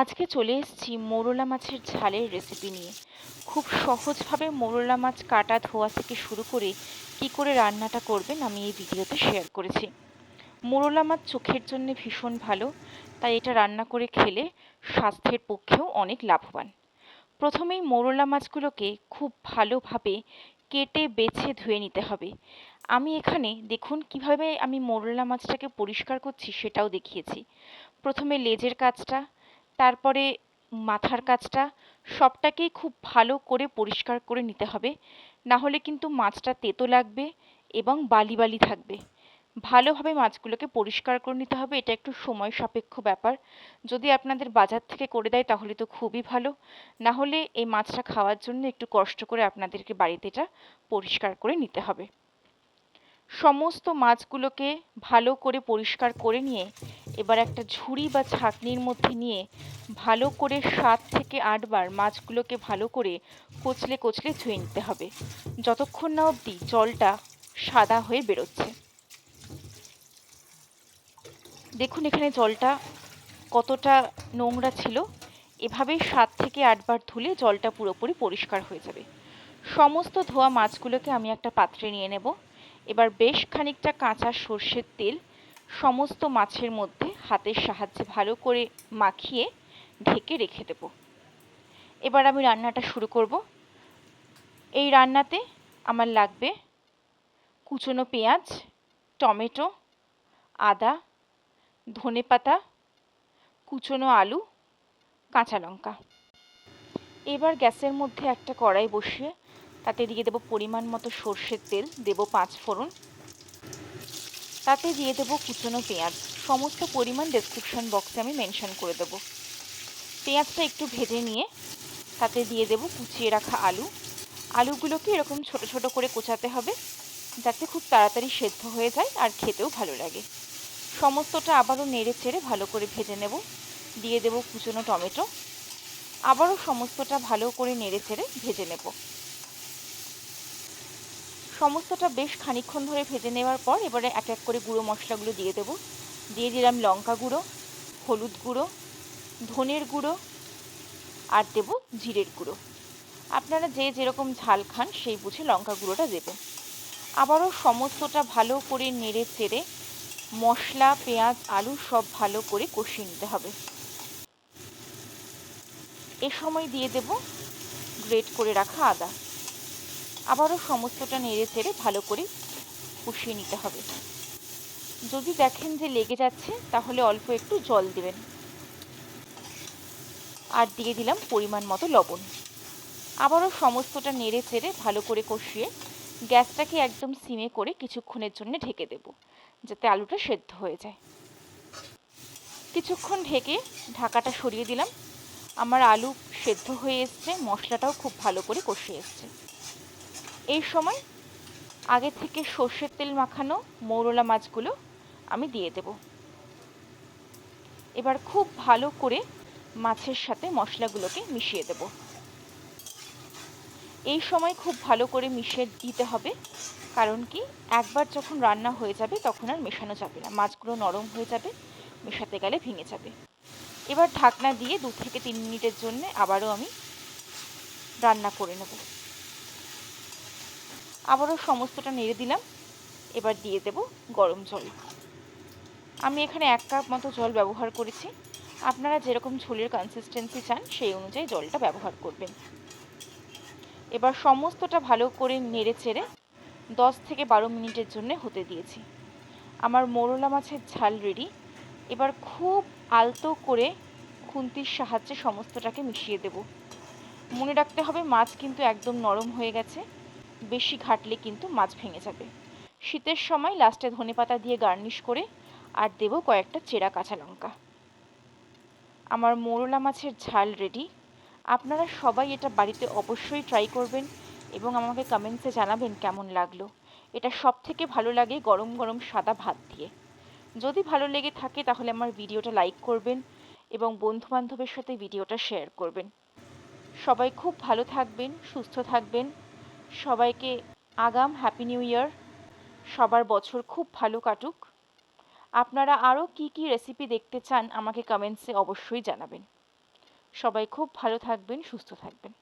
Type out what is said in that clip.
আজকে চলে এসেছি মোরলা মাছের ঝালের রেসিপি নিয়ে। খুব সহজভাবে মোরলা মাছ কাটা ধোয়া থেকে শুরু করে কি করে রান্নাটা করবেন আমি এই ভিডিওতে শেয়ার করেছি। মোরলা মাছ চোখের জন্য ভীষণ ভালো, তাই এটা রান্না করে খেলে স্বাস্থ্যের পক্ষেও অনেক লাভবান। প্রথমেই মোরলা মাছগুলোকে খুব ভালোভাবে কেটে বেছে ধুয়ে নিতে হবে। আমি এখানে দেখুন কীভাবে আমি মোরলা মাছটাকে পরিষ্কার করছি সেটাও দেখিয়েছি। প্রথমে লেজের কাজটা তারপরে মাথার কাজটা সবটাকেই খুব ভালো করে পরিষ্কার করে নিতে হবে। না হলে কিন্তু মাছটা তেতো লাগবে এবং বালি বালি থাকবে। ভালোভাবে মাছগুলোকে পরিষ্কার করে নিতে হবে, এটা একটু সময় সাপেক্ষ ব্যাপার। যদি আপনাদের বাজার থেকে করে দেয় তাহলে তো খুবই ভালো। না হলে এই মাছটা খাওয়ার জন্য একটু কষ্ট করে আপনাদেরকে বাড়িতে এটা পরিষ্কার করে নিতে হবে। সমস্ত মাছগুলোকে ভালো করে পরিষ্কার করে নিয়ে এবার একটা ঝুড়ি বা ছাঁকনির মধ্যে নিয়ে ভালো করে সাত থেকে আটবার মাছগুলোকে ভালো করে কচলে কচলে ধুয়ে নিতে হবে। যতক্ষণ না অবধি জলটা সাদা হয়ে বেরোচ্ছে। দেখুন এখানে জলটা কতটা নোংরা ছিল। এভাবেই সাত থেকে আটবার ধুলে জলটা পুরোপুরি পরিষ্কার হয়ে যাবে। সমস্ত ধোয়া মাছগুলোকে আমি একটা পাত্রে নিয়ে নেব। এবার বেশ খানিকটা কাঁচা সর্ষের তেল সমস্ত মাছের মধ্যে হাতের সাহায্যে ভালো করে মাখিয়ে ঢেকে রেখে দেব। এবার আমি রান্নাটা শুরু করব। এই রান্নাতে আমার লাগবে কুচনো পেঁয়াজ, টমেটো, আদা, ধনে পাতা, কুচনো আলু, কাঁচা লঙ্কা। এবার গ্যাসের মধ্যে একটা কড়াই বসিয়ে তাতে দিয়ে দেবো পরিমাণ মতো সর্ষের তেল, দেব পাঁচ ফোড়ন। তাতে দিয়ে দেবো কুচনো পেঁয়াজ। সমস্ত পরিমাণ ডেসক্রিপশন বক্সে আমি মেনশন করে দেবো। পেঁয়াজটা একটু ভেজে নিয়ে তাতে দিয়ে দেবো কুচিয়ে রাখা আলু। আলুগুলোকে এরকম ছোট ছোট করে কোচাতে হবে, যাতে খুব তাড়াতাড়ি সেদ্ধ হয়ে যায় আর খেতেও ভালো লাগে। সমস্তটা আবারও নেড়ে চেড়ে ভালো করে ভেজে নেব। দিয়ে দেবো কুচনো টমেটো। আবারও সমস্তটা ভালো করে নেড়ে চেড়ে ভেজে নেব। সমস্তটা বেশ খানিক্ষণ ধরে ভেজে নেওয়ার পর এবারে এক এক করে গুঁড়ো মশলাগুলো দিয়ে দেবো। দিয়ে দিলাম লঙ্কা গুঁড়ো, হলুদ গুঁড়ো, ধনের গুঁড়ো আর দেব জিরের গুঁড়ো। আপনারা যে যেরকম ঝাল খান সেই বুঝে লঙ্কা গুঁড়োটা দেবেন। আবারও সমস্তটা ভালো করে নেড়ে চেড়ে মশলা, পেঁয়াজ, আলু সব ভালো করে কষিয়ে নিতে হবে। এ সময় দিয়ে দেব গ্রেট করে রাখা আদা। আবারও সমস্তটা নেড়ে চেড়ে ভালো করে কষিয়ে নিতে হবে। যদি দেখেন যে লেগে যাচ্ছে, তাহলে অল্প একটু জল দেবেন। আর দিয়ে দিলাম পরিমাণ মতো লবণ। আবারও সমস্তটা নেড়ে চেড়ে ভালো করে কষিয়ে গ্যাসটাকে একদম সিমে করে কিছুক্ষণের জন্য ঢেকে দেব, যাতে আলুটা সেদ্ধ হয়ে যায়। কিছুক্ষণ ঢেকে ঢাকাটা সরিয়ে দিলাম। আমার আলু সেদ্ধ হয়ে এসছে, মশলাটাও খুব ভালো করে কষিয়ে এসছে। এই সময় আগে থেকে সর্ষের তেল মাখানো মৌরলা মাছগুলো আমি দিয়ে দেব। এবার খুব ভালো করে মাছের সাথে মশলাগুলোকে মিশিয়ে দেব। এই সময় খুব ভালো করে মিশিয়ে দিতে হবে, কারণ কি একবার যখন রান্না হয়ে যাবে তখন আর মেশানো যাবে না। মাছগুলো নরম হয়ে যাবে, মেশাতে গেলে ভেঙে যাবে। এবার ঢাকনা দিয়ে দু থেকে তিন মিনিটের জন্য আবারও আমি রান্না করে নেব। আবারও সমস্তটা নেড়ে দিলাম। এবার দিয়ে দেব গরম জল। আমি এখানে এক কাপ মতো জল ব্যবহার করেছি। আপনারা যেরকম ঝোলের কনসিস্টেন্সি চান, সেই অনুযায়ী জলটা ব্যবহার করবেন। এবার সমস্তটা ভালো করে নেড়ে চেড়ে দশ থেকে বারো মিনিটের জন্য হতে দিয়েছি। আমার মোরলা মাছের ঝাল রেডি এবার খুব আলতো করে খুন্তির সাহায্যে সমস্তটাকে মিশিয়ে দেব। মনে রাখতে হবে মাছ কিন্তু একদম নরম হয়ে গেছে। বেশি ঘাটলে কিন্তু মাছ ভেঙে যাবে। শীতের সময় লাস্টে ধনে পাতা দিয়ে গার্নিশ করে আর দেব কয়েকটা চেরা কাঁচা লঙ্কা। আমার মোরলা মাছের ঝাল রেডি আপনারা সবাই এটা বাড়িতে অবশ্যই ট্রাই করবেন এবং আমাকে কমেন্টসে জানাবেন কেমন লাগল। এটা সব থেকে ভালো লাগে গরম গরম সাদা ভাত দিয়ে। যদি ভালো লেগে থাকে তাহলে আমার ভিডিওটা লাইক করবেন এবং বন্ধুবান্ধবের সাথে ভিডিওটা শেয়ার করবেন। সবাই খুব ভালো থাকবেন, সুস্থ থাকবেন। সবাইকে আগাম হ্যাপি নিউ ইয়ার সবার বছর খুব ভালো কাটুক। আপনারা আরও কি কি রেসিপি দেখতে চান আমাকে কমেন্টসে অবশ্যই জানাবেন। সবাই খুব ভালো থাকবেন, সুস্থ থাকবেন।